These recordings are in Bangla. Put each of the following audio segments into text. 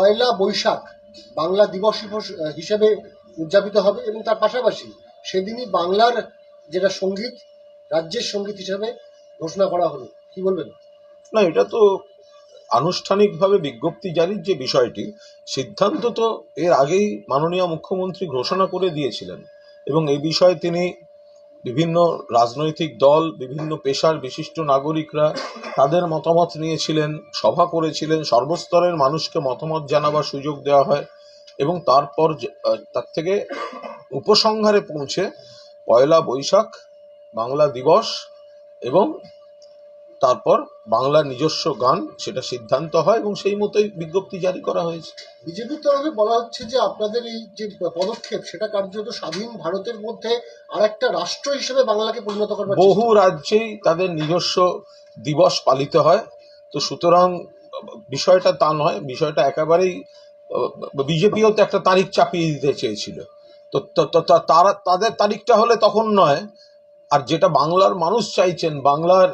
পয়লা বৈশাখ বাংলা দিবস হিসেবে উদযাপিত হবে এবং তার পাশাপাশি সেদিনই বাংলার যেটা সংগীত, রাজ্যের সংগীত হিসেবে ঘোষণা করা হলো। কি বলবেন? না, এটা তো আনুষ্ঠানিকভাবে বিজ্ঞপ্তি জারির যে বিষয়টি, সিদ্ধান্ত তো এর আগেই মাননীয় মুখ্যমন্ত্রী ঘোষণা করে দিয়েছিলেন এবং এই বিষয়ে তিনি বিভিন্ন রাজনৈতিক দল, বিভিন্ন পেশার বিশিষ্ট নাগরিকরা তাদের মতামত নিয়েছিলেন, সভা করেছিলেন, সর্বস্তরের মানুষকে মতামত জানাবার সুযোগ দেওয়া হয় এবং তারপর তার থেকে উপসংহারে পৌঁছে পয়লা বৈশাখ, বাংলা দিবস এবং তারপর বাংলার নিজস্ব গান সেটা সিদ্ধান্ত হয় এবং সেই মতোই বিজ্ঞপ্তি জারি করা হয়েছে। বিজেপির তরফে বলা হচ্ছে যে আপনাদের এই যে পদক্ষেপ সেটা কার্যত স্বাধীন ভারতের মধ্যে আর একটা রাষ্ট্র হিসেবে বাংলাকে পরিণত চেষ্টা। বহু রাজ্যেই তাদের নিজস্ব দিবস পালিত হয়। তো সুতরাং বিষয়টা তা নয় বিষয়টা একেবারেই বিজেপিও তো একটা তারিখ চাপিয়ে দিতে চেয়েছিল। তো তারা তাদের তারিখটা হলে তখন নয়। আর যেটা বাংলার মানুষ চাইছেন বাংলার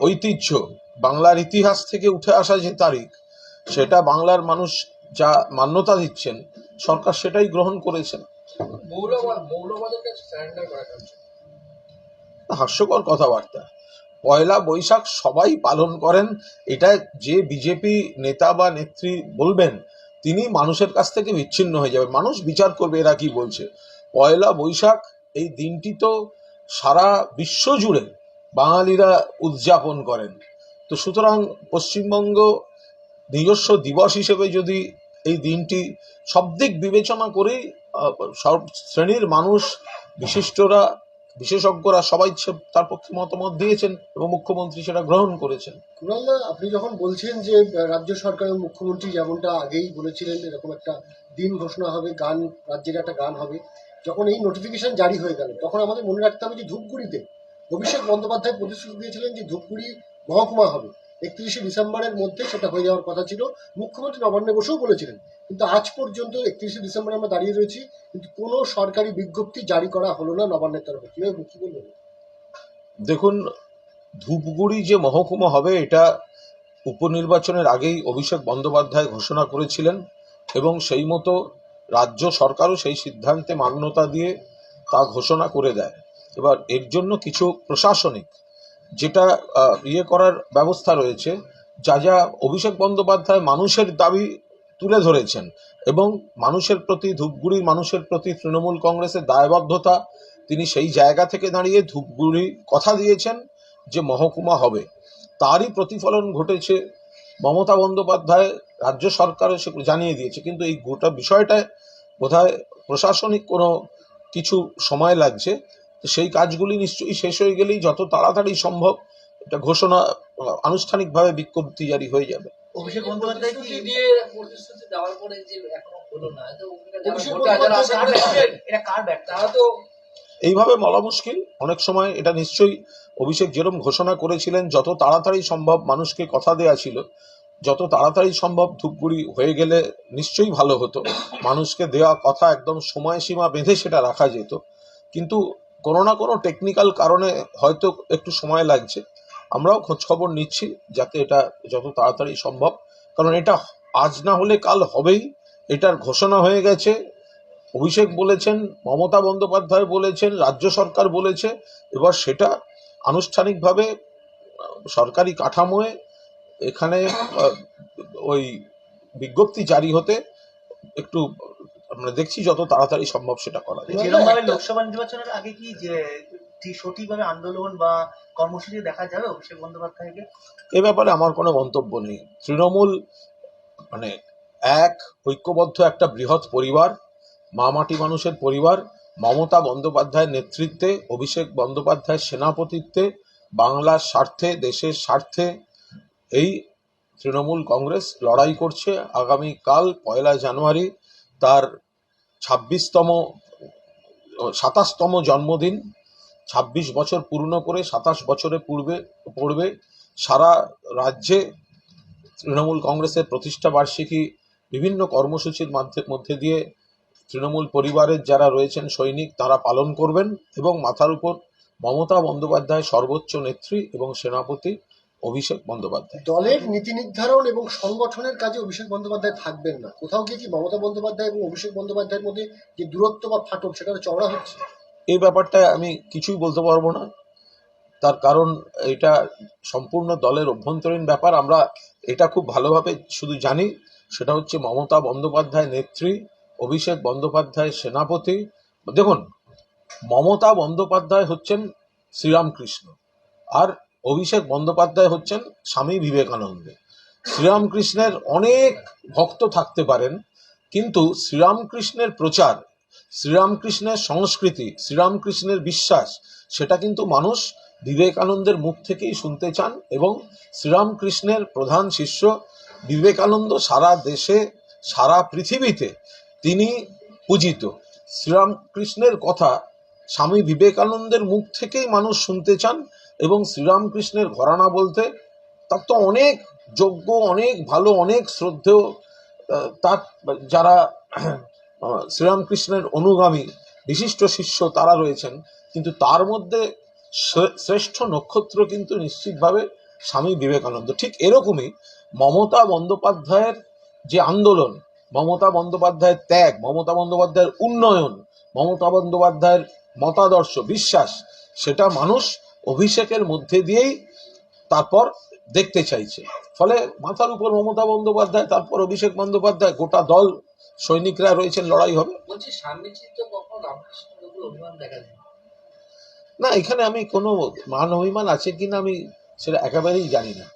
ঐতিহ্য বাংলার ইতিহাস থেকে উঠে আসা যে তারিখ সেটা বাংলার মানুষ যা মান্যতা দিচ্ছেন সরকার সেটাই গ্রহণ করেছেন হাস্যকর কথাবার্তা। পয়লা বৈশাখ সবাই পালন করেন এটা যে বিজেপি নেতা বা নেত্রী বলবেন তিনি মানুষের কাছ থেকে বিচ্ছিন্ন হয়ে যাবে। মানুষ বিচার করবে এরা কি বলছে? পয়লা বৈশাখ এই দিনটি তো সারা বিশ্ব জুড়ে বাঙালিরা উদযাপন করেন। তো সুতরাং পশ্চিমবঙ্গ নিজস্ব দিবস হিসেবে যদি এই দিনটি সব দিক বিবেচনা করেই সব শ্রেণির মানুষ, বিশিষ্টরা, বিশেষজ্ঞরা সবাই তার পক্ষে মতামত দিয়েছেন এবং মুখ্যমন্ত্রী সেটা গ্রহণ করেছেন। কুণালদা আপনি যখন বলছেন যে রাজ্য সরকারের মুখ্যমন্ত্রী যেমনটা আগেই বলেছিলেন, এরকম একটা দিন ঘোষণা হবে, গান, রাজ্যের একটা গান হবে, যখন এই নোটিফিকেশন জারি হয়ে গেল, তখন আমাদের মনে রাখতে হবে যে ধূপগুড়িতে অভিষেক বন্দ্যোপাধ্যায় প্রতিশ্রুতি দিয়েছিলেন যে ধূপগুড়ি মহকুমা হবে। একত্রিশে ডিসেম্বরের মধ্যে সেটা হয়ে যাওয়ার কথা ছিল। মুখ্যমন্ত্রী নবান্নে বসেও বলেছিলেন, কিন্তু আজ পর্যন্ত একত্রিশে ডিসেম্বরে আমরা দাঁড়িয়ে রয়েছি, কিন্তু কোনো সরকারি বিজ্ঞপ্তি জারি করা হলো না নবান্নের তরফে। কীভাবে কি বলবেন? দেখুন, ধূপগুড়ি যে মহকুমা হবে, এটা উপনির্বাচনের আগেই অভিষেক বন্দ্যোপাধ্যায় ঘোষণা করেছিলেন এবং সেই মতো রাজ্য সরকারও সেই সিদ্ধান্তে মান্যতা দিয়ে তা ঘোষণা করে দেয়। এবার এর জন্য কিছু প্রশাসনিক যেটা ইয়ে করার ব্যবস্থা রয়েছে, যা যা অভিষেক বন্দ্যোপাধ্যায় মানুষের দাবি তুলে ধরেছেন এবং মানুষের প্রতি, ধূপগুড়ির মানুষের প্রতি তৃণমূল কংগ্রেসের দায়বদ্ধতা, তিনি সেই জায়গা থেকে দাঁড়িয়ে ধূপগুড়ি কথা দিয়েছেন যে মহকুমা হবে। তারই প্রতিফলন ঘটেছে, মমতা বন্দ্যোপাধ্যায় রাজ্য সরকারও সে জানিয়ে দিয়েছে, কিন্তু এই গোটা বিষয়টায় বোধহয় প্রশাসনিক কোনো কিছু সময় লাগছে। সেই কাজগুলি নিশ্চয়ই শেষ হয়ে গেলেই যত তাড়াতাড়ি সম্ভব এটা ঘোষণা আনুষ্ঠানিকভাবে বিজ্ঞপ্তি জারি হয়ে যাবে। এইভাবে বলা মুশকিল। অনেক সময় এটা নিশ্চয়ই অভিষেক যেরম ঘোষণা করেছিলেন যত তাড়াতাড়ি সম্ভব মানুষকে কথা দেয়া ছিল যত তাড়াতাড়ি সম্ভব ধূপগুড়ি হয়ে গেলে নিশ্চয়ই ভালো হতো। মানুষকে দেওয়া কথা একদম সময়সীমা বেঁধে সেটা রাখা যেত। কিন্তু কোনো না কোনো টেকনিক্যাল কারণে হয়তো একটু সময় লাগছে। আমরাও খোঁজ খবর নিচ্ছি যাতে এটা যত তাড়াতাড়ি সম্ভব। কারণ এটা আজ না হলে কাল হবেই। এটার ঘোষণা হয়ে গেছে। অভিষেক বলেছেন, মমতা বন্দ্যোপাধ্যায় বলেছেন, রাজ্য সরকার বলেছে। এবার সেটা আনুষ্ঠানিকভাবে সরকারি কাঠামোয় এখানে ওই বিজ্ঞপ্তি জারি হতে একটু আমরা দেখছি যত তাড়াতাড়ি সম্ভব সেটা করা যায়। যেরকম ভাবে লোকসভা নির্বাচনের আগে কি যে সঠিকভাবে আন্দোলন বা কর্মসূচি দেখা যাবে অভিষেক বন্দ্যোপাধ্যায়কে? এ ব্যাপারে আমার কোনো মন্তব্য নেই। তৃণমূল মানে এক ঐক্যবদ্ধ একটা বৃহৎ পরিবার মা মাটি মানুষের পরিবার মমতা বন্দ্যোপাধ্যায়ের নেতৃত্বে অভিষেক বন্দ্যোপাধ্যায়ের সেনাপতিত্বে বাংলার স্বার্থে দেশের স্বার্থে এই তৃণমূল কংগ্রেস লড়াই করছে। আগামী কাল পয়লা জানুয়ারি তার ছাব্বিশতম, সাতাশতম জন্মদিন, ছাব্বিশ বছর পূর্ণ করে সাতাশ বছরে পূর্বে, পড়বে। সারা রাজ্যে তৃণমূল কংগ্রেসের প্রতিষ্ঠা বার্ষিকী বিভিন্ন কর্মসূচির মাধ্যে- দিয়ে তৃণমূল পরিবারের যারা রয়েছেন সৈনিক, তারা পালন করবেন এবং মাথার উপর মমতা বন্দ্যোপাধ্যায় সর্বোচ্চ নেত্রী এবং সেনাপতি অভিষেক বন্দ্যোপাধ্যায়। দলের নীতি নির্ধারণ এবং সংগঠনের কাজে অভিষেক বন্দ্যোপাধ্যায় থাকবেন না। কোথাও গিয়ে কি মমতা বন্দ্যোপাধ্যায় এবং অভিষেক বন্দ্যোপাধ্যায়ের মধ্যে যে দূরত্ব বা ফাটল সেটা চওড়া হচ্ছে। এই ব্যাপারটায় আমি কিছুই বলতে পারব না। তার কারণ এটা সম্পূর্ণ দলের অভ্যন্তরীণ ব্যাপার। আমরা এটা খুব ভালোভাবে শুধু জানি সেটা হচ্ছে মমতা বন্দ্যোপাধ্যায় নেত্রী অভিষেক বন্দ্যোপাধ্যায় সেনাপতি। দেখুন মমতা বন্দ্যোপাধ্যায় হচ্ছেন শ্রীরামকৃষ্ণ। আর অভিষেক বন্দ্যোপাধ্যায় হচ্ছেন স্বামী বিবেকানন্দ। শ্রীরামকৃষ্ণের অনেক ভক্ত থাকতে পারেন, কিন্তু শ্রীরামকৃষ্ণের প্রচার, শ্রীরামকৃষ্ণের সংস্কৃতি, শ্রীরামকৃষ্ণের বিশ্বাস, সেটা কিন্তু মানুষ বিবেকানন্দের মুখ থেকেই শুনতে চান এবং শ্রীরামকৃষ্ণের প্রধান শিষ্য বিবেকানন্দ সারা দেশে, সারা পৃথিবীতে তিনি পূজিত। শ্রীরামকৃষ্ণের কথা স্বামী বিবেকানন্দের মুখ থেকেই মানুষ শুনতে চান এবং শ্রীরামকৃষ্ণের ঘরানা বলতে তার তো অনেক যোগ্য, অনেক ভালো, অনেক শ্রদ্ধেয় তার যারা শ্রীরামকৃষ্ণের অনুগামী, বিশিষ্ট শিষ্য তারা রয়েছেন। কিন্তু তার মধ্যে শ্রেষ্ঠ নক্ষত্র কিন্তু নিশ্চিতভাবে স্বামী বিবেকানন্দ। ঠিক এরকমই মমতা বন্দ্যোপাধ্যায়ের যে আন্দোলন, মমতা বন্দ্যোপাধ্যায়ের ত্যাগ, মমতা বন্দ্যোপাধ্যায়ের উন্নয়ন, মমতা বন্দ্যোপাধ্যায়ের মতাদর্শ, বিশ্বাস, সেটা মানুষ অভিষেকের মধ্যে দিয়েই তারপর দেখতে চাইছে। ফলে মাথার উপর মমতা বন্দ্যোপাধ্যায় তারপর অভিষেক বন্দ্যোপাধ্যায় গোটা দল সৈনিকরা রয়েছেন লড়াই হবে। না এখানে আমি কোনো মান অভিমান আছে কিনা আমি সেটা একেবারেই জানি না।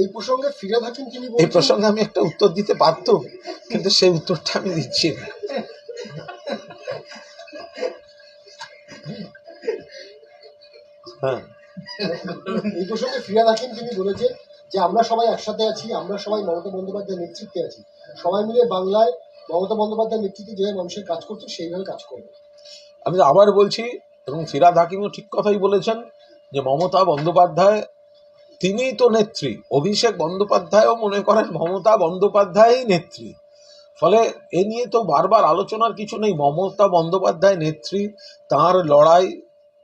এই প্রসঙ্গে ফিরাদ হাকিম তিনি এই প্রসঙ্গে আমি একটা উত্তর দিতে পারতাম কিন্তু সেই উত্তরটা আমি দিচ্ছি না। হ্যাঁ। এই প্রসঙ্গে ফিরাদ হাকিম তিনি বলেছেন যে আমরা সবাই একসাথে আছি আমরা সবাই মমতা বন্দ্যোপাধ্যায়ের নেতৃত্বে আছি। সবাই মিলে বাংলায় মমতা বন্দ্যোপাধ্যায়ের নেতৃত্বে যেভাবে মানুষের কাজ করছে সেইভাবে কাজ করবে। আমি আবার বলছি এবং ফিরাদ হাকিমও ঠিক কথাই বলেছেন যে মমতা বন্দ্যোপাধ্যায় তিনি তো নেত্রী। অভিষেক বন্দ্যোপাধ্যায়ও মনে করেন মমতা বন্দ্যোপাধ্যায়ই নেত্রী। ফলে এ নিয়ে তো বারবার আলোচনার কিছু নেই। মমতা বন্দ্যোপাধ্যায় নেত্রী তার লড়াই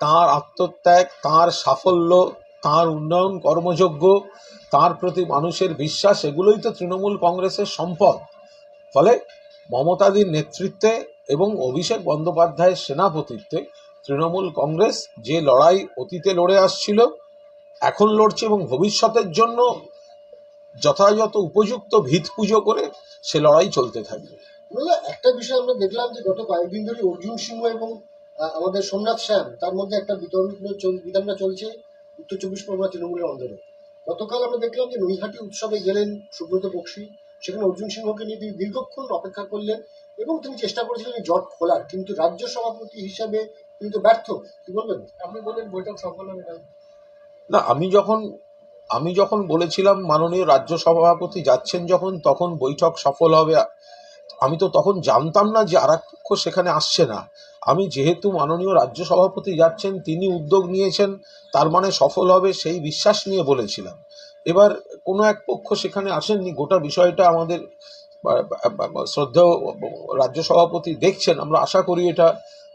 তার আত্মত্যাগ, তার সাফল্য, তার উন্নয়ন কর্মযোগ্য, তার প্রতি মানুষের বিশ্বাস, এগুলোই তো তৃণমূল কংগ্রেসের সম্পদ। ফলে মমতাদির নেতৃত্বে এবং অভিষেক বন্দ্যোপাধ্যায়ের সেনাপতিত্বে তৃণমূল কংগ্রেস যে লড়াই অতীতে লড়ে আসছিল, এখন লড়ছে এবং ভবিষ্যতের জন্য যথাযথ উপযুক্ত ভিত পুজো করে সে লড়াই চলতে থাকবে। একটা বিষয় আমরা দেখলাম যে গত কয়েকদিন ধরে অর্জুন সিংহ এবং আমাদের সোমনাথ শ্যাম তার মধ্যে একটা বিতরণ চল- বিতর্ক চলছে উত্তর চব্বিশ পরগনা তৃণমূলের অন্দরে গতকাল আমরা দেখলাম যে নৈহাটি উৎসবে গেলেন সুব্রত বক্সি সেখানে অর্জুন সিংহকে নিয়ে তিনি দীর্ঘক্ষণ অপেক্ষা করলেন এবং তিনি চেষ্টা করেছিলেন জট খোলার কিন্তু রাজ্য সভাপতি হিসাবে তিনি তো ব্যর্থ। কি বলবেন? আপনি বলেন বৈঠক সফল হবে না না আমি যখন আমি যখন বলেছিলাম মাননীয় রাজ্য সভাপতি যাচ্ছেন যখন তখন বৈঠক সফল হবে আমি তো তখন জানতাম না যে আর পক্ষ সেখানে আসছে না। আমি যেহেতু মাননীয় রাজ্য সভাপতি যাচ্ছেন তিনি উদ্যোগ নিয়েছেন তার মানে সফল হবে সেই বিশ্বাস নিয়ে বলেছিলাম। এবার কোনো এক পক্ষ সেখানে আসেননি গোটা বিষয়টা আমাদের শ্রদ্ধেয় রাজ্য সভাপতি দেখছেন। আমরা আশা করি এটা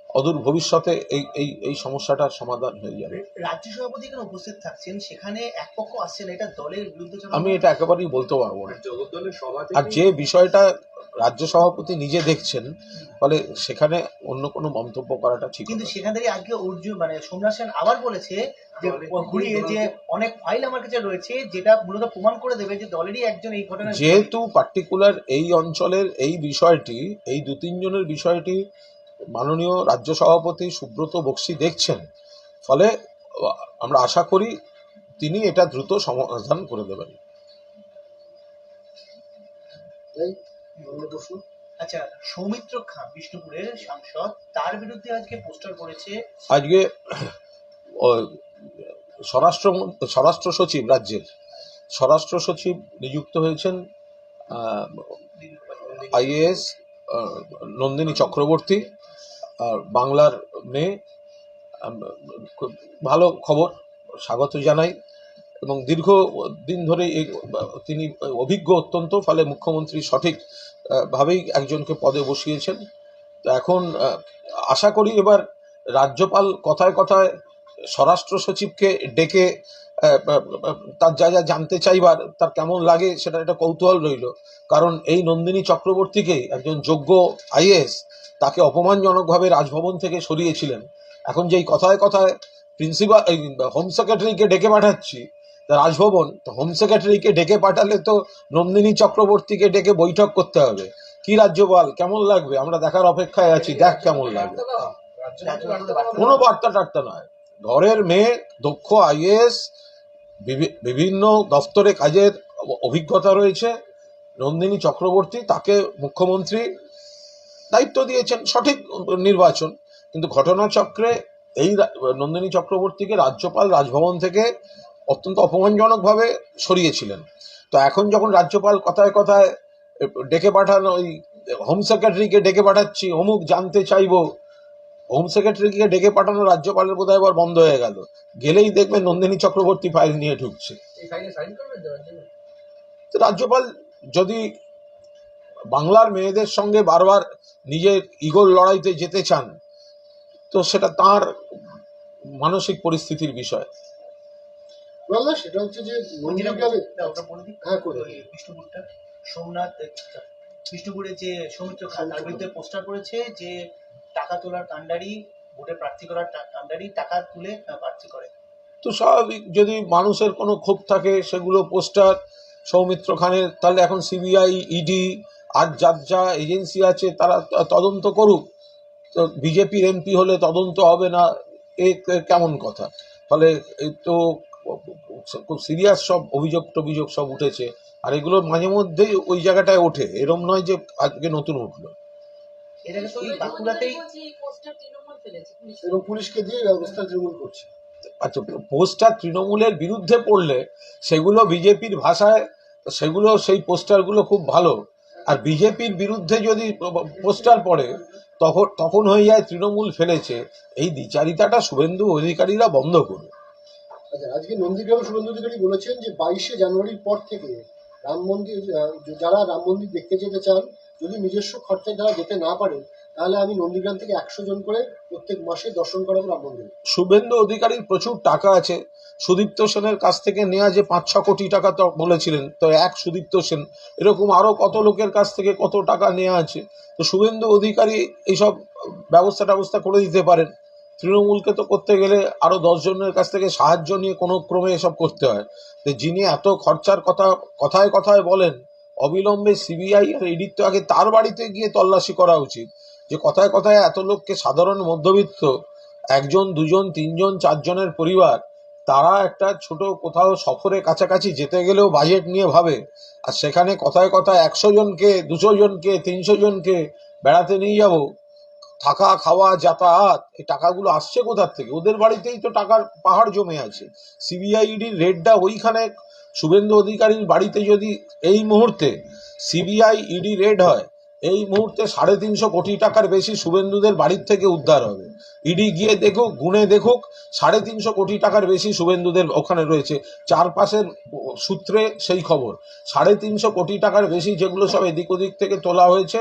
অদূর ভবিষ্যতে এই এই এই সমস্যাটার সমাধান হয়ে যাবে। রাজ্য সভাপতি এখানে উপস্থিত থাকছেন সেখানে এক পক্ষ আসছে না এটা দলের বিরুদ্ধে আমি এটা একেবারেই বলতে পারব না। আর যে বিষয়টা রাজ্য সভাপতি নিজে দেখছেন ফলে সেখানে অন্য কোনো মন্তব্য করাটা ঠিক কিন্তু। সেখান থেকে আজকে অর্জুন মানে সোমনাথ সেন আবার বলেছে যে ঘুরিয়ে যে অনেক ফাইল আমার কাছে রয়েছে যেটা মূলত প্রমাণ করে দেবে যে দলেরই একজন এই ঘটনায় যেহেতু পার্টিকুলার এই অঞ্চলের এই বিষয়টি এই দু তিনজনের বিষয়টি মাননীয় রাজ্য সভাপতি সুব্রত বক্সি দেখছেন ফলে আমরা আশা করি তিনি এটা দ্রুত সমাধান করে দেবেন। আচ্ছা সৌমিত্র খান বিষ্ণুপুরের সাংসদ, তার বিরুদ্ধে আজকে পোস্টার করেছে আজকে স্বরাষ্ট্র স্বরাষ্ট্র সচিব রাজ্যের। স্বরাষ্ট্র সচিব নিযুক্ত হয়েছেন আইএএস নন্দিনী চক্রবর্তী বাংলার মেয়ে ভালো খবর, স্বাগত জানাই। এবং দীর্ঘ দিন ধরে এই তিনি অভিজ্ঞ অত্যন্ত, ফলে মুখ্যমন্ত্রী সঠিক ভাবেই একজনকে পদে বসিয়েছেন। তো এখন আশা করি এবার রাজ্যপাল কথায় কথায় স্বরাষ্ট্র সচিবকে ডেকে তার যা যা জানতে চাইবার, তার কেমন লাগে সেটা একটা কৌতূহল রইল। কারণ এই নন্দিনী চক্রবর্তীকেই একজন যোগ্য আইএস তাকে অপমানজনকভাবে রাজভবন থেকে সরিয়েছিলেন। এখন যেই কথায় কথায় প্রিন্সিপাল হোম সেক্রেটারিকে ডেকে পাঠাচ্ছি রাজভবন, তো হোম সেক্রেটারিকে ডেকে পাঠালে তো নন্দিনী চক্রবর্তীকে ডেকে বৈঠক করতে হবে। কি রাজ্যপাল? কেমন লাগবে? আমরা দেখার অপেক্ষায় আছি, দেখ কেমন লাগবে। কোনো বার্তা টার্তা নয়। ঘরের মেয়ে, দক্ষ আইএস বিভিন্ন দপ্তরে কাজের অভিজ্ঞতা রয়েছে। নন্দিনী চক্রবর্তী, তাকে মুখ্যমন্ত্রী দায়িত্ব দিয়েছেন, সঠিক নির্বাচন। কিন্তু ঘটনাচক্রে এই নন্দিনী চক্রবর্তীকে রাজ্যপাল রাজভবন থেকে অত্যন্ত অপমানজনকভাবে সরিয়েছিলেন। তো এখন যখন রাজ্যপাল কথায় কথায় ডেকে পাঠানো ওই হোম সেক্রেটারিকে ডেকে পাঠাচ্ছি অমুক জানতে চাইব হোম সেক্রেটারিকে ডেকে পাঠানো রাজ্যপালের বোধ হয় বন্ধ হয়ে গেল। গেলেই দেখবেন নন্দিনী চক্রবর্তী ফাইল নিয়ে ঢুকছে? রাজ্যপাল যদি বাংলার মেয়েদের সঙ্গে বারবার নিজের ইগোর লড়াইতে যেতে চান তো সেটা তার মানসিক পরিস্থিতির বিষয়। বল না সেটা হচ্ছে যে নন্দীগ্রামে না, ওটা বলে দিই। হ্যাঁ করে বিষ্ণুপুরটা। সোমনাথ বিষ্ণুপুরে যে সৌমিত্র খান তার বিরুদ্ধে পোস্টার করেছে যে টাকা তোলার কাণ্ডারি ভোটে প্রার্থী করার কাণ্ডারি টাকা তুলে প্রার্থী করে। তো স্বাভাবিক যদি মানুষের কোনো ক্ষোভ থাকে সেগুলো পোস্টার সৌমিত্র খানের তাহলে এখন সিবিআই ইডি আর যার যা এজেন্সি আছে তারা তদন্ত করুক। তো বিজেপির এমপি হলে তদন্ত হবে না এ কেমন কথা? ফলে এই তো খুব সিরিয়াস সব অভিযোগ টভিযোগ সব উঠেছে। আর এগুলো মাঝে মধ্যেই ওই জায়গাটায় ওঠে। এরম নয় যে আজকে নতুন উঠল। পুলিশকে দিয়ে ব্যবস্থা তৃণমূল করছে। আচ্ছা পোস্টার তৃণমূলের বিরুদ্ধে পড়লে সেগুলো বিজেপির ভাষায় সেগুলো সেই পোস্টারগুলো খুব ভালো। আর বিজেপির বিরুদ্ধে যদি পোস্টার পড়ে তখন তখন হয়ে যায় তৃণমূল ফেলেছে। এই দ্বিচারিতাটা শুভেন্দু অধিকারীরা বন্ধ করবে আচ্ছা আজকে নন্দীগ্রামে শুভেন্দু অধিকারী বলেছেন যে বাইশে জানুয়ারির পর থেকে রাম মন্দির যারা রাম মন্দির দেখতে যেতে চান, যদি নিজস্ব খরচায় যারা যেতে না পারেন তাহলে আমি নন্দীগ্রাম থেকে একশো জন করে প্রত্যেক মাসে দর্শন করাবো রাম মন্দিরে। শুভেন্দু অধিকারীর প্রচুর টাকা আছে। সুদীপ্ত সেনের কাছ থেকে নেওয়া যে পাঁচ ছ কোটি টাকা তো বলেছিলেন, তো এক সুদীপ্ত সেন, এরকম আরও কত লোকের কাছ থেকে কত টাকা নেওয়া আছে? তো শুভেন্দু অধিকারী এইসব ব্যবস্থা ট্যাবস্থা করে দিতে পারেন। তৃণমূলকে তো করতে গেলে আরও দশ জনের কাছ থেকে সাহায্য নিয়ে কোনো ক্রমে এসব করতে হয়। তো যিনি এত খরচার কথা, কথায় কথায় বলেন, অবিলম্বে সিবিআই আর ইডির তো আগে তার বাড়িতে গিয়ে তল্লাশি করা উচিত। যে কথায় কথায় এত লোককে সাধারণ মধ্যবিত্ত, একজন, দুজন, তিনজন, চারজনের পরিবার, তারা একটা ছোট কোথাও সফরে কাছাকাছি যেতে গেলেও বাজেট নিয়ে ভাবে। আর সেখানে কথায় কথায় একশো জনকে, দুশো জনকে, তিনশো জনকে বেড়াতে নিয়ে যাব থাকা, খাওয়া, যাতায়াত, এই টাকাগুলো আসছে কোথার থেকে? ওদের বাড়িতেই তো টাকার পাহাড় জমে আছে। সিবিআইডির রেডটা ওইখানে। শুভেন্দু অধিকারীর বাড়িতে যদি এই মুহূর্তে সিবিআই ইডি রেড হয় এই মুহূর্তে সাড়ে তিনশো কোটি টাকার বেশি শুভেন্দুদের বাড়ির থেকে উদ্ধার হবে। ইডি গিয়ে দেখুক, গুনে দেখুক, সাড়ে তিনশো কোটি টাকার বেশি শুভেন্দুদের ওখানে রয়েছে। চারপাশের সূত্রে সেই খবর। সাড়ে তিনশো কোটি টাকার বেশি যেগুলো সব এদিক ওদিক থেকে তোলা হয়েছে,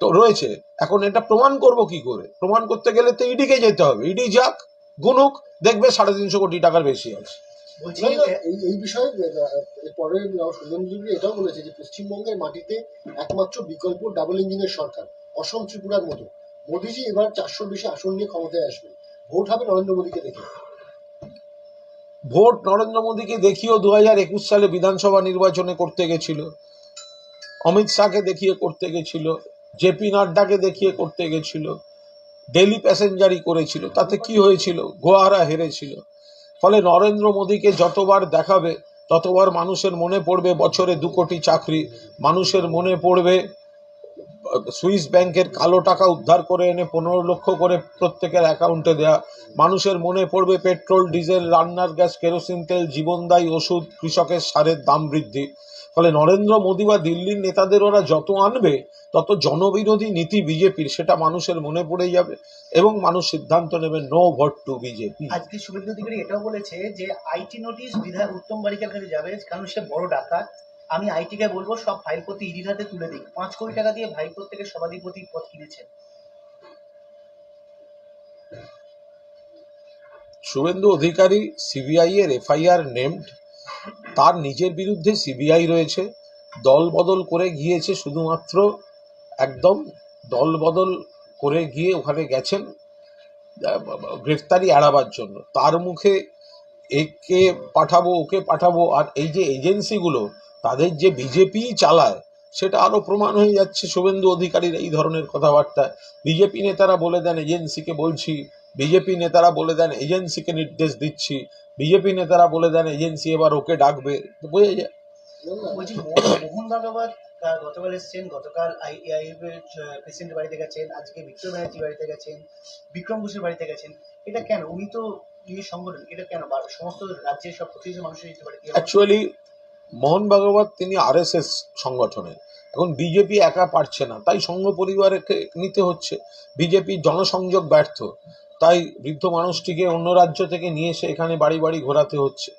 তো রয়েছে। এখন এটা প্রমাণ করব কি করে? প্রমাণ করতে গেলে তো ইডিকে যেতে হবে। ইডি যাক, গুনুক, দেখবে সাড়ে তিনশো কোটি টাকার বেশি আছে। বলছি এই এই বিষয়ে পরে এটাও বলেছে যে পশ্চিমবঙ্গের মাটিতে একমাত্র বিকল্প ডাবল ইঞ্জিনের সরকার অসম ত্রিপুরার মতো। মোদিজি এবার চারশোর বেশি আসন নিয়ে ক্ষমতায় আসবে ভোট হবে নরেন্দ্র মোদীকে দেখে। ভোট নরেন্দ্র মোদীকে দেখিয়েও দু হাজার একুশ সালে বিধানসভা নির্বাচনে করতে গেছিল। অমিত শাহকে দেখিয়ে করতে গেছিল। জেপি নাড্ডাকে দেখিয়ে করতে গেছিল। ডেলি প্যাসেঞ্জারি করেছিল। তাতে কি হয়েছিল? গোয়ারা হেরেছিল। ফলে নরেন্দ্র মোদীকে যতবার দেখাবে, ততবার মানুষের মনে পড়বে বছরে দু কোটি চাকরি। মানুষের মনে পড়বে, সুইস ব্যাংকের কালো টাকা উদ্ধার করে এনে পনেরো লক্ষ করে প্রত্যেকের অ্যাকাউন্টে দেয়া। মানুষের মনে পড়বে পেট্রোল, ডিজেল, রান্নার গ্যাস, কেরোসিন তেল, জীবনদায়ী ওষুধ, কৃষকের সারের দাম বৃদ্ধি। ফলে নরেন্দ্র মোদী বা দিল্লির নেতাদের ওরা যত আনবে তত জনবিরোধী নীতি বিজেপির সেটা মানুষের মনে পড়ে যাবে এবং মানুষ সিদ্ধান্ত নেবে নো ভোট টু বিজেপি আজকে শুভেন্দু অধিকারী এটাও বলেছে যে আইটি নোটিশ বিধায়ক উত্তম বারিকের কাছে যাবে কারণ সে বড় ডাকাত। আমি আইটিকে বলব সব ফাইলপতি ইডির হাতে তুলে দিক। পাঁচ কোটি টাকা দিয়ে ভাইপোর থেকে সভাধিপতি পদ কিনেছেন শুভেন্দু অধিকারী সিবিআই এর এফআইআর নেমড তার নিজের বিরুদ্ধে সিবিআই রয়েছে। দল বদল করে গিয়েছে শুধুমাত্র একদম দল বদল করে গিয়ে ওখানে গেছেন গ্রেফতারি এড়াবার জন্য। তার মুখে একে পাঠাবো, ওকে পাঠাবো, আর এই যে এজেন্সিগুলো, তাদের যে বিজেপি চালায়, সেটা আরও প্রমাণ হয়ে যাচ্ছে। শুভেন্দু অধিকারীর এই ধরনের কথাবার্তায়। বিজেপি নেতারা বলে দেন, এজেন্সিকে বলছি বিজেপি নেতারা বলে দেন এজেন্সিকে নির্দেশ দিচ্ছি। বিজেপি নেতারা বলে দেন এজেন্সি এবার ওকে ডাকবে। বোঝা যায়। মোহন- ভাগবত আহ, গতকাল এসেছেন গতকাল আইএআইএফ এর প্রেসিডেন্ট বাড়িতে গেছেন আজকে বিক্রম ব্যানার্জি বাড়িতে গেছেন বিক্রম ঘোষের বাড়িতে গেছেন। এটা কেন? উনি তো নিজের সংগঠন এটা কেন? সমস্ত রাজ্যের সব প্রতিটি মানুষের যেতে পারে অ্যাকচুয়ালি মোহন ভাগবত তিনি আরএসএস সংগঠনের এখন বিজেপি একা পারছে না তাই সংঘ পরিবারকে নিতে হচ্ছে। বিজেপি জনসংযোগ ব্যর্থ। তাই বৃদ্ধ মানুষটিকে অন্য রাজ্য থেকে নিয়ে এসে এখানে বাড়ি বাড়ি ঘোরাতে হচ্ছে।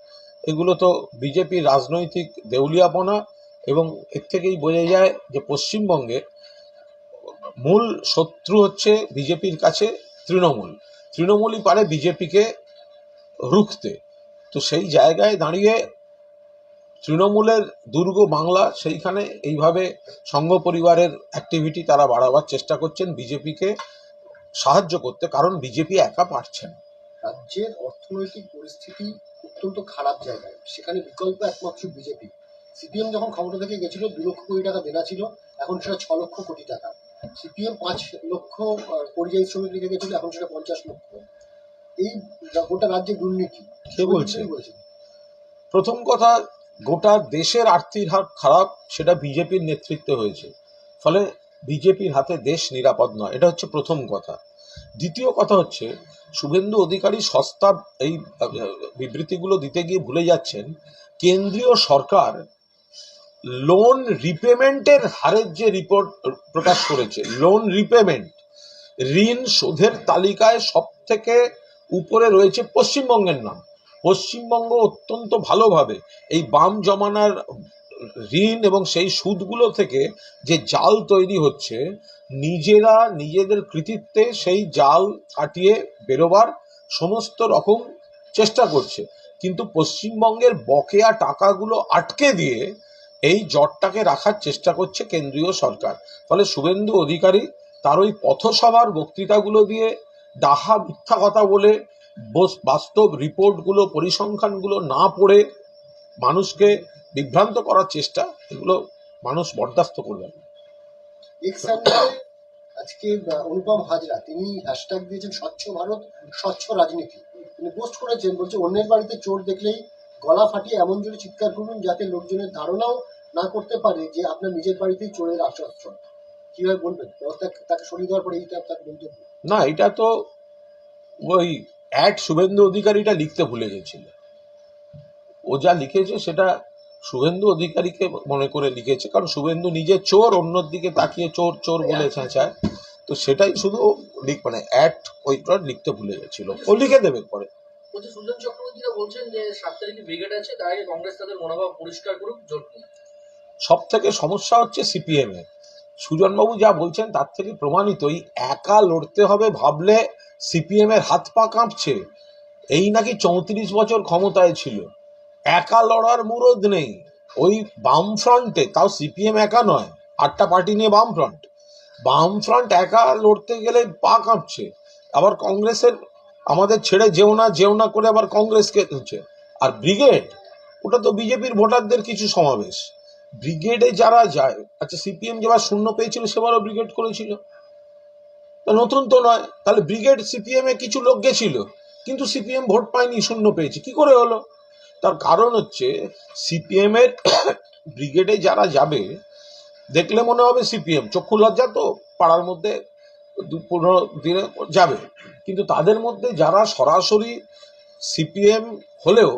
এগুলো তো বিজেপির রাজনৈতিক দেউলিয়াপনা এবং এর থেকেই বোঝা যায় যে পশ্চিমবঙ্গে মূল শত্রু হচ্ছে বিজেপির কাছে তৃণমূল। তৃণমূলই পারে বিজেপিকে রুখতে। তো সেই জায়গায় দাঁড়িয়ে তৃণমূলের দুর্গ বাংলা সেইখানে এইভাবে সংঘ পরিবারের অ্যাক্টিভিটি তারা বাড়াবার চেষ্টা করছেন। বিজেপিকে সাহায্য করতে কারণ বিজেপি একা পারছে না। রাজ্যের অর্থনৈতিক পরিস্থিতি অত্যন্ত খারাপ জায়গায়। সেখানে বিকল্প একমাত্র বিজেপি। সিপিএম যখন ক্ষমতা থেকে গেছিল দু লক্ষ কোটি টাকা দেনা ছিল এখন সেটা ছ লক্ষ কোটি টাকা। সিপিএম পাঁচ লক্ষ পরিযায়ী শ্রমিক রেখে গেছিল এখন সেটা পঞ্চাশ লক্ষ। এই গোটা রাজ্যে দুর্নীতি কে বলছে? প্রথম কথা গোটা দেশের আর্থিক হার খারাপ সেটা বিজেপির নেতৃত্বে হয়েছে। ফলে বিজেপির হাতে দেশ নিরাপদ নয়। এটা হচ্ছে প্রথম কথা। দ্বিতীয় কথা হচ্ছে, শুভেন্দু অধিকারী সস্তা এই, বিবৃতিগুলো দিতে গিয়ে ভুলে যাচ্ছেন, কেন্দ্রীয় সরকার লোন রিপেমেন্টের হারের যে রিপোর্ট প্রকাশ করেছে লোন রিপেমেন্ট ঋণ শোধের তালিকায় সব থেকে উপরে রয়েছে পশ্চিমবঙ্গের নাম। পশ্চিমবঙ্গ অত্যন্ত ভালোভাবে এই বাম জমানার ঋণ এবং সেই সুদগুলো থেকে যে জাল তৈরি হচ্ছে, নিজেরা নিজেদের কৃতিত্বে সেই জাল কাটিয়ে বেরোবার সমস্ত রকম চেষ্টা করছে। কিন্তু পশ্চিমবঙ্গের বকেয়া টাকাগুলো আটকে দিয়ে এই জটটাকে রাখার চেষ্টা করছে কেন্দ্রীয় সরকার। ফলে শুভেন্দু অধিকারী তার ওই পথসভার বক্তৃতাগুলো দিয়ে ডাহা মিথ্যা কথা বলে, বাস্তব রিপোর্টগুলো, পরিসংখ্যানগুলো না পড়ে মানুষকে বিভ্রান্ত করার চেষ্টা এগুলো মানুষ বরদাস্ত করবে না। আজকে অনুপম হাজরা তিনি হ্যাশট্যাগ দিয়েছেন স্বচ্ছ ভারত স্বচ্ছ রাজনীতি। তিনি পোস্ট করেছেন বলছে অন্যের বাড়িতে চোর দেখলেই গলা ফাটিয়ে এমন জোরে চিৎকার করুন যাতে লোকজনের ধারণাও না করতে পারে যে আপনার নিজের বাড়িতেই চোরের আশ্রয়স্থল কীভাবে বলবেন? তাকে সরিয়ে দেওয়ার পরে এইটা তার মন্তব্য না এটা তো ওই অ্যাড শুভেন্দু অধিকারীটা লিখতে ভুলে গেছিল। ও যা লিখেছে সেটা শুভেন্দু অধিকারীকে মনে করে লিখেছে কারণ শুভেন্দু নিজে চোর অন্যর দিকে তাকিয়ে চোর চোর বলে চেঁচায়। তো সেটাই শুধু লিখ মানে অ্যাড ওইটা লিখতে ভুলে গেছিল। ও লিখে দেবে পরে। বলছে চক্রবর্তীরা বলছেন যে সাত তারিখে ব্রিগেড আছে? তার আগে কংগ্রেস তাদের মনোভাব পরিষ্কার করুক জোট সব থেকে সমস্যা হচ্ছে সিপিএম এর সুজনবাবু যা বলছেন তার থেকে প্রমাণিত এই একা লড়তে হবে ভাবলে সিপিএম এর হাত পা কাঁপছে। এই নাকি চৌত্রিশ বছর ক্ষমতায় ছিল। একা লড়ার মুরদ নেই। ওই বাম ফ্রন্টে তাও সিপিএম একা নয়, আটটা পার্টি নিয়ে বাম ফ্রন্ট বাম ফ্রন্ট একা লড়তে গেলে পা কাঁপছে। আবার কংগ্রেসের, আমাদের ছেড়ে যেও না যেও না করে আবার কংগ্রেসকে হচ্ছে আর ব্রিগেড, ওটা তো বিজেপির ভোটারদের কিছু সমাবেশ। ব্রিগেডে যারা যায় আচ্ছা সিপিএম যেবার শূন্য পেয়েছিল, সেবারও ব্রিগেড করেছিল। নতুন তো নয়। তাহলে ব্রিগেড, সিপিএম এ কিছু লোক গেছিল, কিন্তু সিপিএম ভোট পায়নি, শূন্য পেয়েছে। কি করে হলো? তার কারণ হচ্ছে সিপিএম এর ব্রিগেডে যারা যাবে, দেখলে মনে হবে সিপিএম চক্ষু লজ্জা তো পাড়ার মধ্যে পনেরো দিনে যাবে। কিন্তু তাদের মধ্যে যারা সরাসরি সিপিএম হলেও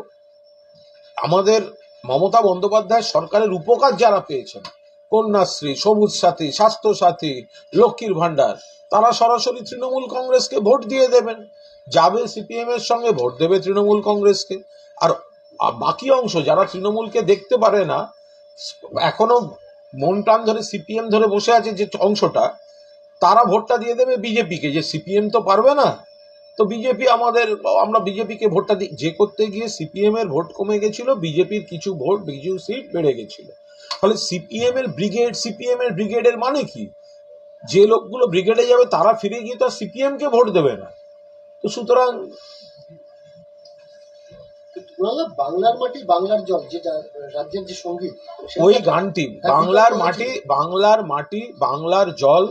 আমাদের মমতা বন্দ্যোপাধ্যায় সরকারের উপকার যারা পেয়েছেন, কন্যাশ্রী, সবুজ সাথী, স্বাস্থ্য সাথী, লক্ষ্মীর ভাণ্ডার, তারা সরাসরি তৃণমূল কংগ্রেসকে ভোট দিয়ে দেবেন। যাবে সিপিএম এর সঙ্গে, ভোট দেবে তৃণমূল কংগ্রেসকে। আর বাকি অংশ যারা তৃণমূলকে দেখতে পারে না, এখনও মন টান ধরে সিপিএম ধরে বসে আছে যে অংশটা, তারা ভোটটা দিয়ে দেবে বিজেপিকে। যে সিপিএম তো পারবে না, তো বিজেপি আমাদের, আমরা বিজেপিকে ভোটটা দিই যে করতে গিয়ে সিপিএম এর ভোট কমে গেছিল, বিজেপির কিছু ভোট কিছু সিট বেড়ে গেছিল। ফলে সিপিএম এর ব্রিগেড সিপিএম এর ব্রিগেডের মানে কি? যে লোকগুলো ব্রিগেডে যাবে, তারা ফিরে গিয়ে তো সিপিএম কে ভোট দেবে না। তো সুতরাং বাংলার মাটি বাংলার জল যেটা রাজ্যের যে সংগীত ওই গানটি হ্যাঁ, বাংলার মাটি বাংলার মাটি বাংলার জল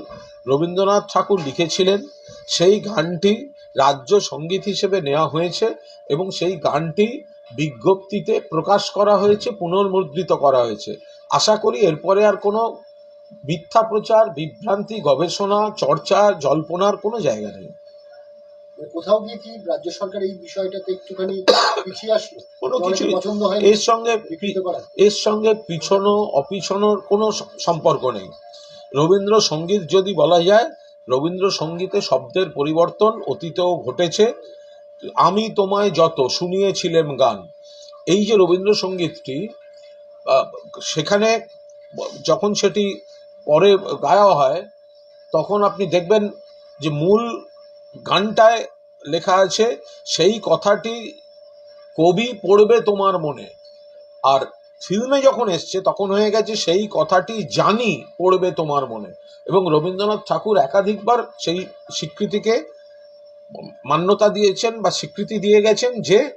রবীন্দ্রনাথ ঠাকুর লিখেছিলেন সেই গানটি রাজ্য সংগীত হিসেবে নেওয়া হয়েছে এবং সেই গানটি বিজ্ঞপ্তিতে প্রকাশ করা হয়েছে পুনর্মুদ্রিত করা হয়েছে। আশা করি এরপরে আর কোনো মিথ্যা প্রচার বিভ্রান্তি গবেষণা চর্চা জল্পনার কোনো জায়গা নেই। কোথাও গিয়ে কি রাজ্য সরকার এই বিষয়টাতে একটুখানি পিছিয়ে আসলো? কোনো কিছুই পছন্দ হয় এর সঙ্গে এর সঙ্গে পিছনো অপিছনোর কোনো সম্পর্ক নেই। রবীন্দ্র সংগীত যদি বলা যায় রবীন্দ্র সঙ্গীতে শব্দের পরিবর্তন অতীতেও ঘটেছে। আমি তোমায় যত শুনিয়েছিলাম গান। এই যে রবীন্দ্র সঙ্গীতটি সেখানে যখন সেটি পরে গাওয়া হয় তখন আপনি দেখবেন যে মূল গানটায় লেখা আছে, সেই কথাটি কবি পড়বে তোমার মনে। আর ফিল্মে যখন এসছে, তখন হয়ে গেছে, সেই কথাটি জানি পড়বে তোমার মনে। এবং রবীন্দ্রনাথ ঠাকুর একাধিকবার সেই স্বীকৃতিকে মান্যতা দিয়েছেন বা স্বীকৃতি দিয়ে গেছেন যে,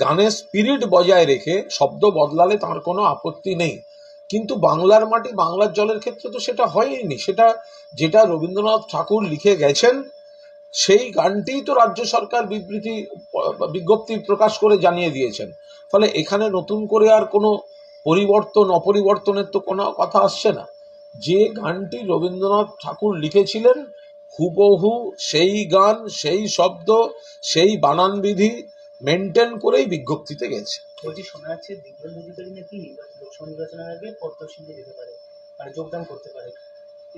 গানের স্পিরিট বজায় রেখে শব্দ বদলালে তার কোনো আপত্তি নেই। কিন্তু বাংলার মাটি বাংলার জলের ক্ষেত্রে তো সেটা হয়নি সেটা যেটা রবীন্দ্রনাথ ঠাকুর লিখে গেছেন সেই গানটি তো রাজ্য সরকার বিবৃতি বিজ্ঞপ্তি প্রকাশ করে জানিয়ে দিয়েছেন। ফলে এখানে নতুন করে আর কোনো পরিবর্তন অপরিবর্তনের তো কোনো কথা আসছে না। যে গানটি রবীন্দ্রনাথ ঠাকুর লিখেছিলেন হুবহু সেই গান সেই শব্দ সেই বানান বিধি মেনটেন করেই বিজ্ঞপ্তিতে গেছে। বলছি শোনা যাচ্ছে দিগ্গজ অধিকারী নাকি লোকসভা নির্বাচনের আগে পদ্মশীলে যেতে পারে মানে যোগদান করতে পারে।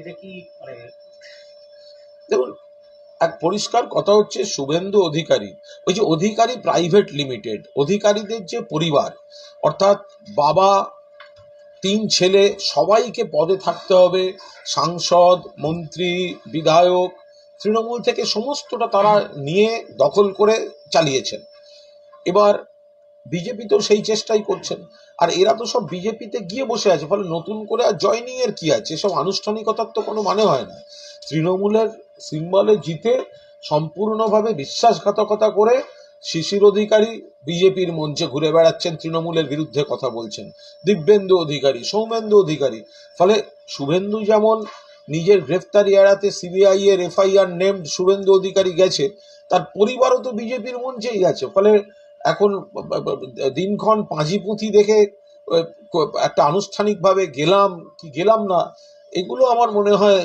এটা কি মানে দেখুন এক পরিষ্কার কথা হচ্ছে শুভেন্দু অধিকারী, ওই যে অধিকারী প্রাইভেট লিমিটেড অধিকারীদের যে পরিবার, অর্থাৎ বাবা, তিন ছেলে, সবাইকে পদে থাকতে হবে, সাংসদ, মন্ত্রী, বিধায়ক, তৃণমূল থেকে সমস্তটা তারা নিয়ে দখল করে চালিয়েছেন। এবার বিজেপি তো সেই চেষ্টাই করছেন, আর এরা তো সব বিজেপিতে গিয়ে বসে আছে, ফলে নতুন করে আর জয়নিং এর কি আছে? এসব আনুষ্ঠানিকতার তো কোনো মানে হয় না। তৃণমূলের সিম্বলে জিতে সম্পূর্ণভাবে বিশ্বাসঘাতকতা করে শিশির অধিকারী বিজেপির মঞ্চে ঘুরে বেড়াচ্ছেন তৃণমূলের বিরুদ্ধে কথা বলছেন। দিব্যেন্দু অধিকারী, সৌমেন্দু অধিকারী। ফলে শুভেন্দু যেমন নিজের গ্রেফতারি এড়াতে সিবিআই এর এফআইআর নেমড শুভেন্দু অধিকারী গেছে, তার পরিবারও তো বিজেপির মঞ্চেই আছে। ফলে এখন দিনক্ষণ পাঁজি পুঁথি দেখে একটা আনুষ্ঠানিকভাবে গেলাম কি গেলাম না, এগুলো আমার মনে হয়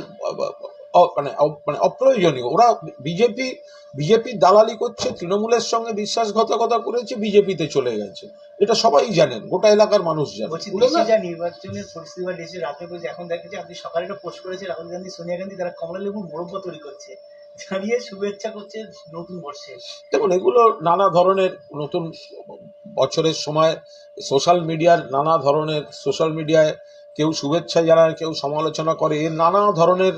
মানে মানে অপ্রয়োজনীয়। ওরা বিজেপি বিজেপির দালালি করছে তৃণমূলের সঙ্গে বিশ্বাসঘাতকতা করেছে বিজেপিতে চলে গেছে। এটা সবাই জানেন গোটা এলাকার মানুষ জানে বলছি না। যা নির্বাচনের পরিস্থিতি বা দেশে রাতে বলছে এখন দেখা যাচ্ছে আপনি সকালে একটা পোস্ট করেছে রাহুল গান্ধী সোনিয়া গান্ধী তারা কমলা লেবুর মোরব্বা তৈরি করছে। জানিয়ে শুভেচ্ছা করছে নতুন বর্ষে। দেখুন এগুলো নানা ধরনের নতুন বছরের সময় সোশ্যাল মিডিয়ার নানা ধরনের সোশ্যাল মিডিয়ায় কেউ শুভেচ্ছা জানায় কেউ সমালোচনা করে এর নানা ধরনের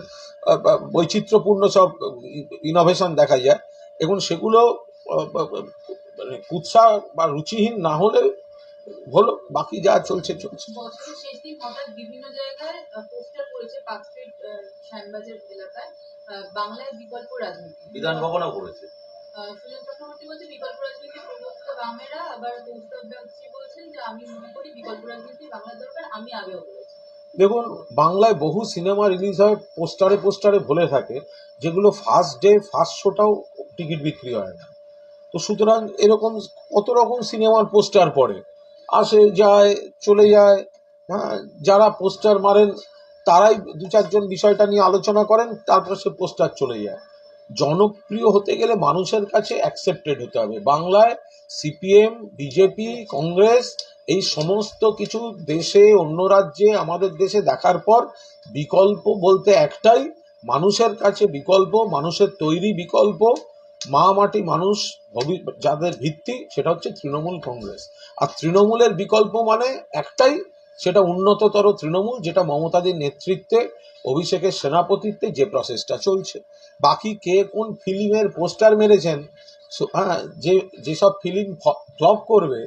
বৈচিত্র্যপূর্ণ সব ইনোভেশন দেখা যায়। এবং সেগুলো মানে কুৎসা বা রুচিহীন না হলে হলো বাকি যা চলছে চলছে। বছরের শেষ দিন হঠাৎ বিভিন্ন জায়গায় পোস্টার করেছে শ্যামবাজার এলাকায়। বাংলায় বিকল্প রাজনীতি। বিধান ভবনও করেছে সুজন চক্রবর্তী বলছে বিকল্প রাজনীতি প্রবক্তা বামেরা আবার কৌস্তব বলছেন যে আমি মনে করি বিকল্প রাজনীতি বাংলার দরকার আমি আগেও দেখুন, বাংলায় বহু সিনেমা রিলিজ হয় পোস্টারে পোস্টারে ভুলে থাকে, যেগুলো ফার্স্ট ডে ফার্স্ট শোটাও টিকিট বিক্রি হয় না। তো সুতরাং এরকম কত রকম সিনেমার পোস্টার পড়ে? আসে, যায়, চলে যায় হ্যাঁ যারা পোস্টার মারেন, তারাই দু চারজন বিষয়টা নিয়ে আলোচনা করেন, তারপর সে পোস্টার চলে যায়। জনপ্রিয় হতে গেলে মানুষের কাছে অ্যাকসেপ্টেড হতে হবে। বাংলায় সিপিএম বিজেপি কংগ্রেস এই সমস্ত কিছু দেশে, অন্য রাজ্যে, আমাদের দেশে দেখার পর বিকল্প বলতে একটাই, মানুষের কাছে বিকল্প, মানুষের তৈরি বিকল্প, মা মাটি মানুষ যাদের ভিত্তি, সেটা হচ্ছে তৃণমূল কংগ্রেস। আর তৃণমূলের বিকল্প মানে একটাই, সেটা উন্নততর তৃণমূল, যেটা মমতাদের নেতৃত্বে, অভিষেকের সেনাপতিত্বে যে প্রসেসটা চলছে। বাকি কে কোন ফিল্মের পোস্টার মেরেছেন হ্যাঁ যে, যেসব ফিল্ম ফ্লপ করবে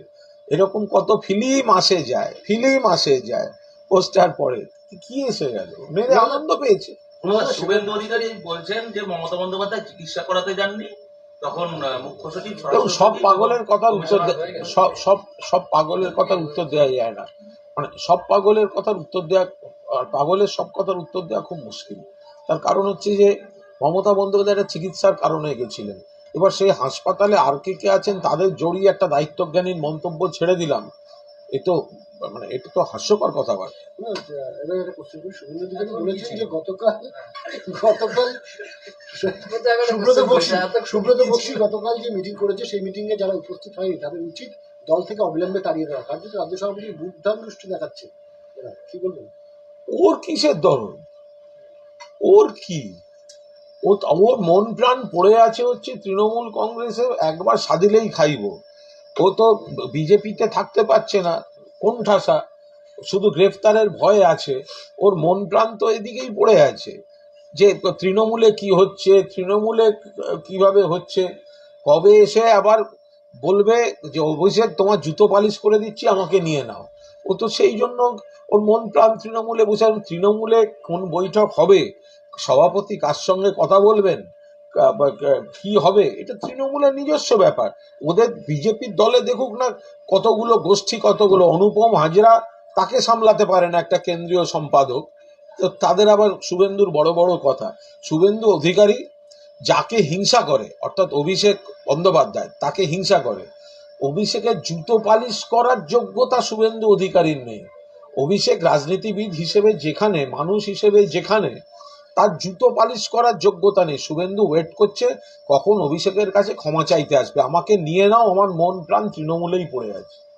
এরকম কত ফিল্ম আসে যায় ফিল্ম আসে যায় পোস্টার পরে কি এসে গেল? মেরে আনন্দ পেয়েছে। শুভেন্দু অধিকারী বলছেন যে মমতা বন্দ্যোপাধ্যায় চিকিৎসা করাতে যাননি তখন মুখ্য সচিব সব পাগলের কথার উত্তর। সব সব সব পাগলের কথার উত্তর দেওয়া যায় না। মানে সব পাগলের কথার উত্তর দেওয়া আর পাগলের সব কথার উত্তর দেওয়া খুব মুশকিল। তার কারণ হচ্ছে যে মমতা বন্দ্যোপাধ্যায় একটা চিকিৎসার কারণে গেছিলেন। এবার সেই হাসপাতালে আর কে কে আছেন তাদের জড়িয়ে একটা দায়িত্বজ্ঞানীর মন্তব্য ছেড়ে দিলাম। এ তো মানে এটা তো হাস্যকর গতকাল গতকাল সুব্রত বক্সি গতকাল যে মিটিং করেছে সেই মিটিং এ যারা উপস্থিত হয়নি তাদের উচিত দল থেকে অবিলম্বে তাড়িয়ে দেওয়া। কারণ রাজ্য সভাপতি বুদ্ধান দৃষ্টি দেখাচ্ছে। কি বলবেন? ওর কিসের দল? ওর কি? ও ওর মন প্রাণ পড়ে আছে হচ্ছে তৃণমূল কংগ্রেসে একবার সাদিলেই খাইব। ও তো বিজেপিতে থাকতে পারছে না কোন ঠাসা শুধু গ্রেফতারের ভয় আছে, ওর মন প্রাণ তো এদিকেই পড়ে আছে। যে তৃণমূলে কি হচ্ছে, তৃণমূলে কীভাবে হচ্ছে, কবে এসে আবার বলবে যে, অভিষেক, তোমার জুতো পালিশ করে দিচ্ছি, আমাকে নিয়ে নাও। ও তো সেই জন্য ওর মন প্রাণ তৃণমূলে বসে। তৃণমূলে কোন বৈঠক হবে? সভাপতি কার সঙ্গে কথা বলবেন? কা- হবে? এটা তৃণমূলের নিজস্ব ব্যাপার। ওদের বিজেপির দলে দেখুক না কতগুলো গোষ্ঠী, কতগুলো অনুপম হাজরা, তাকে সামলাতে পারে না একটা কেন্দ্রীয় সম্পাদক। তো তাদের আবার শুভেন্দুর বড় বড় কথা। শুভেন্দু অধিকারী যাকে হিংসা করে, অর্থাৎ অভিষেক বন্দ্যোপাধ্যায়, তাকে হিংসা করে। অভিষেকের জুতো পালিশ করার যোগ্যতা শুভেন্দু অধিকারীর নেই। অভিষেক রাজনীতিবিদ হিসেবে যেখানে, মানুষ হিসেবে যেখানে তার জুতো পালিশ করার যোগ্যতা নেই। শুভেন্দু ওয়েট করছে, কখন অভিষেকের কাছে ক্ষমা চাইতে আসবে? আমাকে নিয়ে নাও, আমার মন প্রাণ তৃণমূলেই পড়ে আছে।